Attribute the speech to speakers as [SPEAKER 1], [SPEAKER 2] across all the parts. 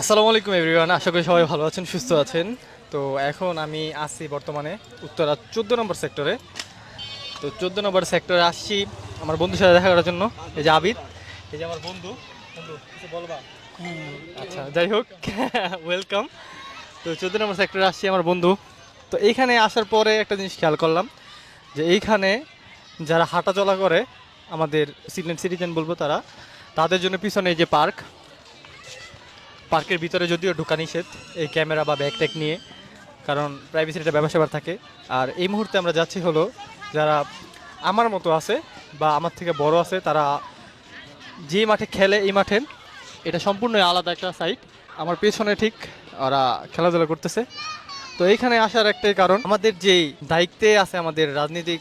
[SPEAKER 1] আসসালামু আলাইকুম এভরিওয়ান আশা করি সবাই ভালো আছেন, সুস্থ আছেন। তো এখন আমি আছি বর্তমানে উত্তরা চোদ্দ নম্বর সেক্টরে। তো চোদ্দ নম্বর সেক্টরে আসছি আমার বন্ধুর সাথে দেখা করার জন্য, এই যে আবিদ। এই যে আমার বন্ধু। বন্ধু, কিছু বলবা? আচ্ছা যাই হোক ওয়েলকাম তো চোদ্দ নম্বর সেক্টরে আসছি আমার বন্ধু। তো এইখানে আসার পরে একটা জিনিস খেয়াল করলাম, যে এইখানে যারা হাঁটা চলা করে, আমাদের সিনিয়র সিটিজেন বলব তারা, তাদের জন্য পিছনে এই যে পার্ক পার্কের ভিতরে যদিও ঢোকা নিষেধ এই ক্যামেরা বা ব্যাগ ট্যাগ নিয়ে, কারণ প্রাইভেসির একটা ব্যবসা থাকে। আর এই মুহূর্তে আমরা যাচ্ছি হলো যারা আমার মতো আছে বা আমার থেকে বড় আছে, তারা যে মাঠে খেলে এই মাঠে, এটা সম্পূর্ণ আলাদা একটা সাইট আমার পেছনে ঠিক ওরা খেলাধুলা করতেছে। তো এইখানে আসার একটাই কারণ, আমাদের যেই দায়িত্বে আছে আমাদের রাজনৈতিক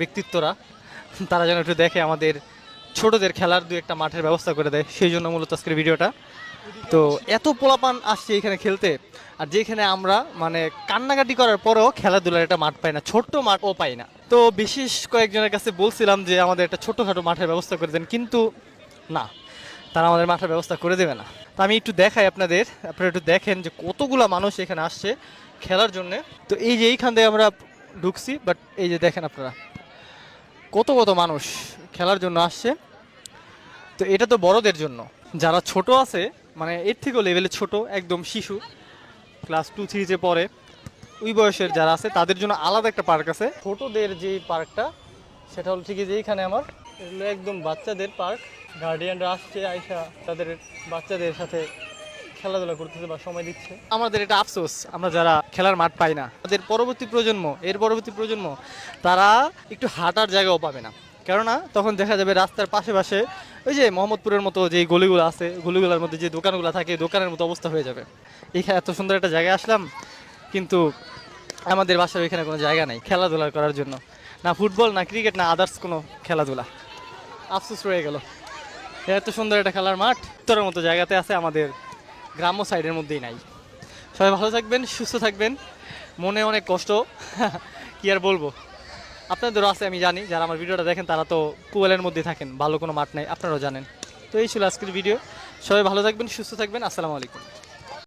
[SPEAKER 1] ব্যক্তিত্বরা, তারা যেন একটু দেখে আমাদের ছোটদের খেলার দু একটা মাঠের ব্যবস্থা করে দেয়। সেই জন্য মূলত আজকের ভিডিওটা। তো এত পোলাপান আসছে এখানে খেলতে, আর যেখানে আমরা মানে কান্নাকাটি করার পরেও খেলাধুলার একটা মাঠ পাই না, ছোট্ট মাঠও পাই না। তো বিশেষ কয়েকজনের কাছে বলছিলাম যে আমাদের একটা ছোটোখাটো মাঠের ব্যবস্থা করে দেন, কিন্তু না, তারা আমাদের মাঠের ব্যবস্থা করে দেবে না। তো আমি একটু দেখাই আপনাদের, আপনারা একটু দেখেন যে কতগুলা মানুষ এখানে আসছে খেলার জন্য। তো এই যে এইখান থেকে আমরা ঢুকছি বাট এই যে দেখেন আপনারা, কত কত মানুষ খেলার জন্য আসছে। তো এটা তো বড়দের জন্য, যারা ছোট আছে মানে এর থেকেও লেভেলে ছোট, একদম শিশু। ক্লাস টু থ্রিতে পড়ে, ওই বয়সের যারা আছে, তাদের জন্য আলাদা একটা পার্ক আছে। ছোটদের যে পার্কটা সেটা হলো ঠিকই যে এইখানে আমার এগুলো একদম বাচ্চাদের পার্ক গার্ডিয়ানরা আসছে, আইসা তাদের বাচ্চাদের সাথে খেলাধুলা করতেছে বা সময় দিচ্ছে। আমাদের এটা আফসোস, আমরা যারা খেলার মাঠ পাই না, আমাদের পরবর্তী প্রজন্ম, এর পরবর্তী প্রজন্ম, তারা একটু হাঁটার জায়গাও পাবে না। কেননা, তখন দেখা যাবে রাস্তার পাশে পাশে ওই যে মোহাম্মদপুরের মতো যে গলিগুলো আছে, গলিগুলোর মধ্যে যে দোকানগুলো থাকে, দোকানের মতো অবস্থা হয়ে যাবে। এখানে এত সুন্দর একটা জায়গায় আসলাম, কিন্তু আমাদের বাসার ওইখানে কোনো জায়গা নেই, খেলাধুলা করার জন্য। না ফুটবল, না ক্রিকেট, না আদার্স কোনো খেলাধুলা। আফসোস রয়ে গেল। এত সুন্দর একটা খেলার মাঠ, উত্তরের মতো জায়গাতে আছে, আমাদের গ্রাম্য সাইডের মধ্যেই নাই। সবাই ভালো থাকবেন, সুস্থ থাকবেন। মনে অনেক কষ্ট, কি আর বলব? আপনাদেরও আছে, আমি জানি। যারা আমার ভিডিওটা দেখেন, তারা তো কুয়েলের মধ্যে থাকেন, ভালো কোনো মাঠ নেই, আপনারাও জানেন। তো এই ছিল আজকের ভিডিও। সবাই ভালো থাকবেন, সুস্থ থাকবেন, আসসালামু আলাইকুম।